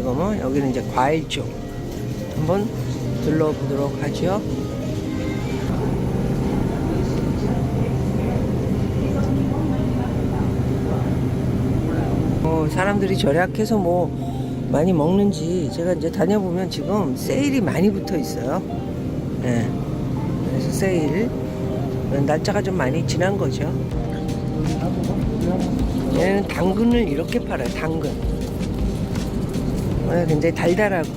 지금은 여기는 이제 과일 쪽 한번 둘러보도록 하죠. 어, 사람들이 절약해서 뭐 많이 먹는지 제가 이제 다녀보면 지금 세일이 많이 붙어 있어요. 네. 그래서 세일 날짜가 좀 많이 지난 거죠. 얘는 당근을 이렇게 팔아요. 당근. 어, 굉장히 달달하고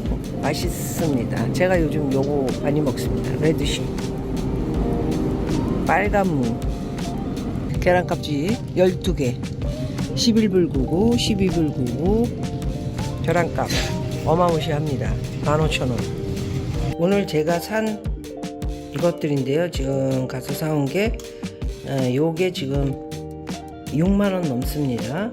맛있습니다. 제가 요즘 요거 많이 먹습니다. 레드시. 빨간 무. 계란 깍지 12개. 11불 99, 12불 99. 계란값 어마무시합니다. 15,000원. 오늘 제가 산 이것들인데요. 지금 가서 사온 게 어, 요게 지금 6만 원 넘습니다.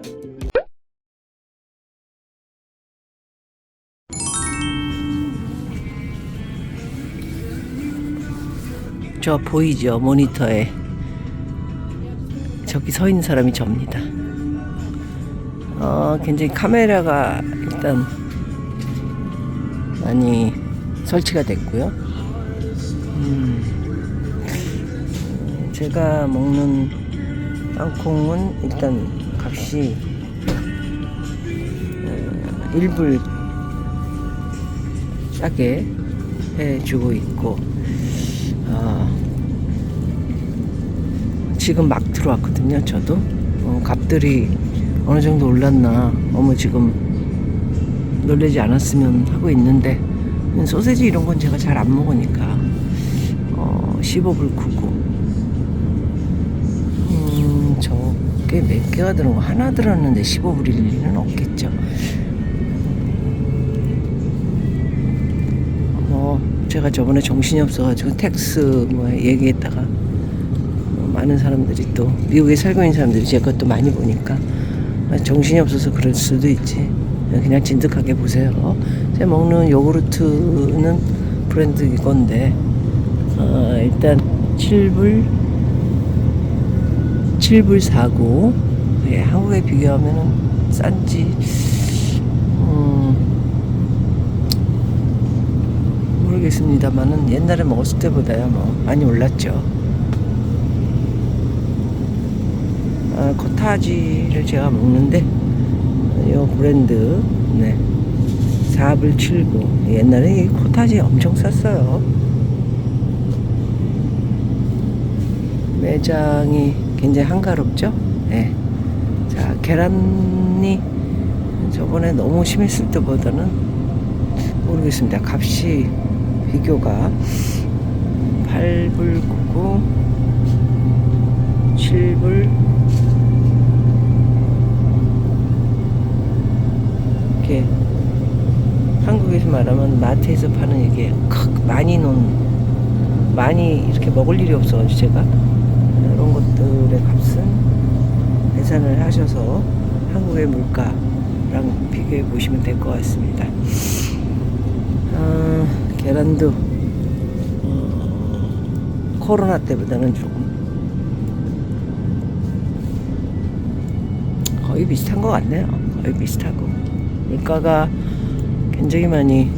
저 보이죠 모니터에 저기 서 있는 사람이 접니다. 어, 굉장히 카메라가 일단 많이 설치가 됐고요. 음, 제가 먹는 땅콩은 일단 값이 어, 1불 싸게 해주고 있고 지금 막 들어왔거든요. 저도. 어, 값들이 어느 정도 올랐나 너무 지금 놀라지 않았으면 하고 있는데 소세지 이런 건 제가 잘 안 먹으니까 어, 15불 99 음, 저게 몇 개가 들은 거? 하나 들었는데 15불일 리는 없겠죠. 어, 제가 저번에 정신이 없어가지고 텍스 뭐 얘기했다가 어, 많은 사람들이 또 미국에 살고 있는 사람들이 제 것도 많이 보니까 아, 정신이 없어서 그럴 수도 있지. 그냥 진득하게 보세요. 제가 먹는 요구르트는 브랜드 이건데 어, 일단 7불 7불 사고 예, 한국에 비교하면은 싼지 음, 모르겠습니다만은 옛날에 먹었을 때보다야 뭐 많이 올랐죠. 아, 코타지를 제가 먹는데 이 브랜드 네. 4불 79 옛날에 이 코타지 엄청 쌌어요. 매장이 굉장히 한가롭죠? 네. 자 계란이 저번에 너무 심했을 때보다는 모르겠습니다. 값이 비교가 8불 99 7불 이렇게 한국에서 말하면 마트에서 파는 이게 크 많이 놓은 많이 이렇게 먹을 일이 없어가지고 제가 이런 것들의 값은 계산을 하셔서 한국의 물가랑 비교해 보시면 될 것 같습니다. 아, 계란도 어, 코로나 때보다는 조금 거의 비슷한 것 같네요. 거의 비슷하고 물가가 굉장히 많이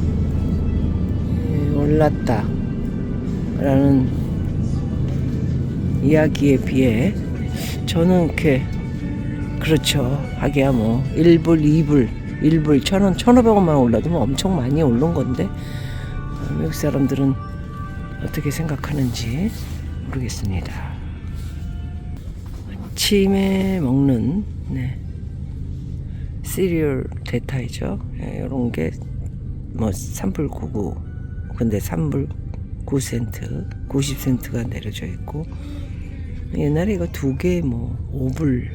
예, 올랐다 라는 이야기에 비해 저는 이렇게 그렇죠 하기야 뭐 1불 2불 1불 천원 1500원만 올라도 뭐 엄청 많이 오른 건데 어, 미국 사람들은 어떻게 생각하는지 모르겠습니다 아침에 먹는 네. 시리얼 대타이죠. 예, 이런 게 뭐 3불 99 근데 3불 9센트 90센트가 내려져 있고 옛날에 이거 두 개 뭐 5불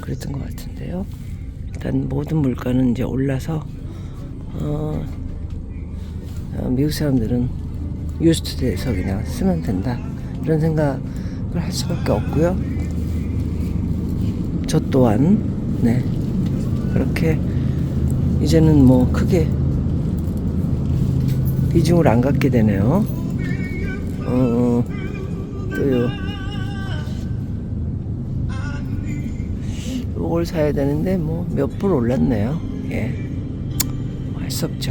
그랬던 것 같은데요. 일단 모든 물가는 이제 올라서 어, 어, 미국 사람들은 유스트돼서 그냥 쓰면 된다 이런 생각을 할 수밖에 없고요. 저 또한 네 그렇게 이제는 뭐 크게 비중을 안 갖게 되네요. 어, 또요. 요걸 사야 되는데 뭐 몇 불 올랐네요. 예. 수 없죠.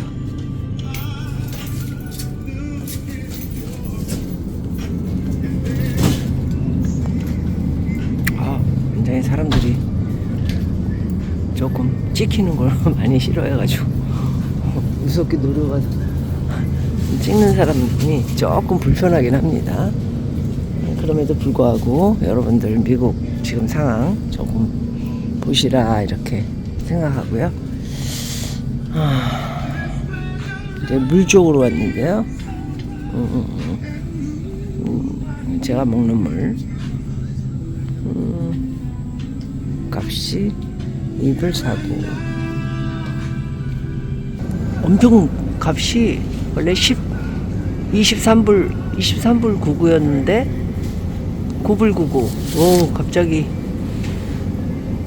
조금 찍히는 걸 많이 싫어해가지고 무섭게 노려가서 찍는 사람이 조금 불편하긴 합니다. 그럼에도 불구하고 여러분들 미국 지금 상황 조금 보시라 이렇게 생각하고요. 아, 이제 물 쪽으로 왔는데요. 음, 음, 음, 제가 먹는 물 음, 값이 입을 사고 엄청 값이 원래 10 23불 23불 99였는데 9불 99. 오, 갑자기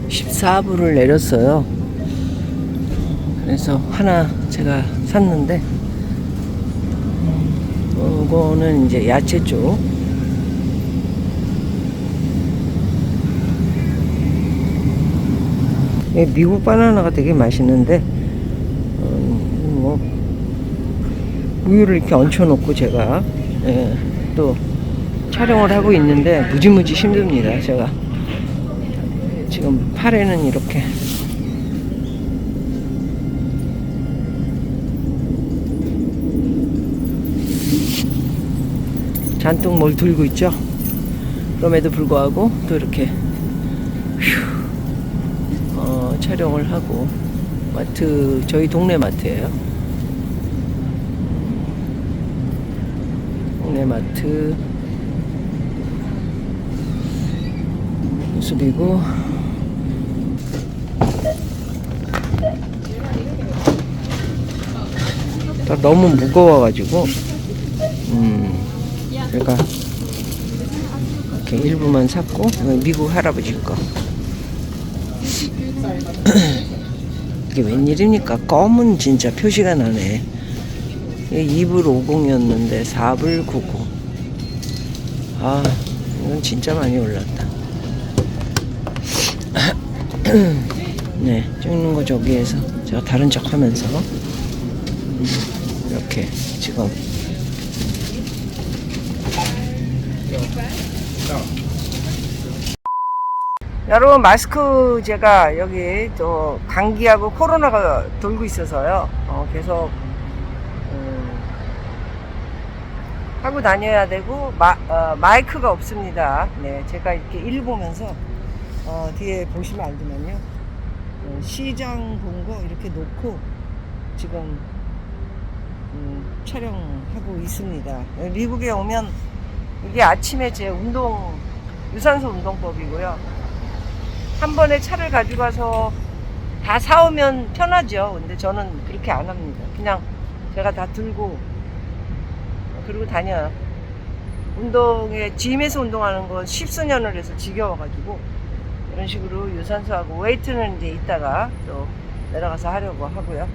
14불을 내렸어요. 그래서 하나 제가 샀는데, 음, 이거는 이제 야채 쪽. 미국 바나나가 되게 맛있는데, 음, 뭐, 우유를 이렇게 얹혀놓고 제가, 예, 또, 촬영을 하고 있는데 무지무지 힘듭니다. 제가 지금 팔에는 이렇게 잔뜩 뭘 들고 있죠. 그럼에도 불구하고 또 이렇게 휴, 어, 촬영을 하고 마트 저희 동네 마트예요. 동네 마트. 모습이고. 나 너무 무거워가지고 음 제가 이렇게 일부만 샀고 미국 할아버지 거 이게 웬일입니까? 검은 진짜 표시가 나네. 이게 2불 50이었는데 4불 99아 이건 진짜 많이 올랐다. 네, 찍는 거 저기에서 제가 다른 척 하면서 음, 이렇게 지금 여러분 마스크 제가 여기 또 감기하고 코로나가 돌고 있어서요. 어, 계속 음, 하고 다녀야 되고 마, 어, 마이크가 없습니다. 네, 제가 이렇게 일 보면서 어, 뒤에 보시면 알지만요. 어, 시장 본 거 이렇게 놓고 지금 음, 촬영하고 있습니다. 어, 미국에 오면 이게 아침에 제 운동 유산소 운동법이고요. 한 번에 차를 가져가서 다 사오면 편하죠. 근데 저는 그렇게 안 합니다. 그냥 제가 다 들고 그리고 다녀요. 운동에 짐에서 운동하는 건 십수년을 해서 지겨워가지고 이런 식으로 유산소하고 웨이트는 이제 이따가 또 내려가서 하려고 하고요.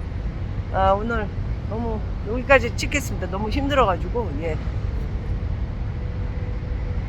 아, 오늘 너무 여기까지 찍겠습니다. 너무 힘들어가지고 예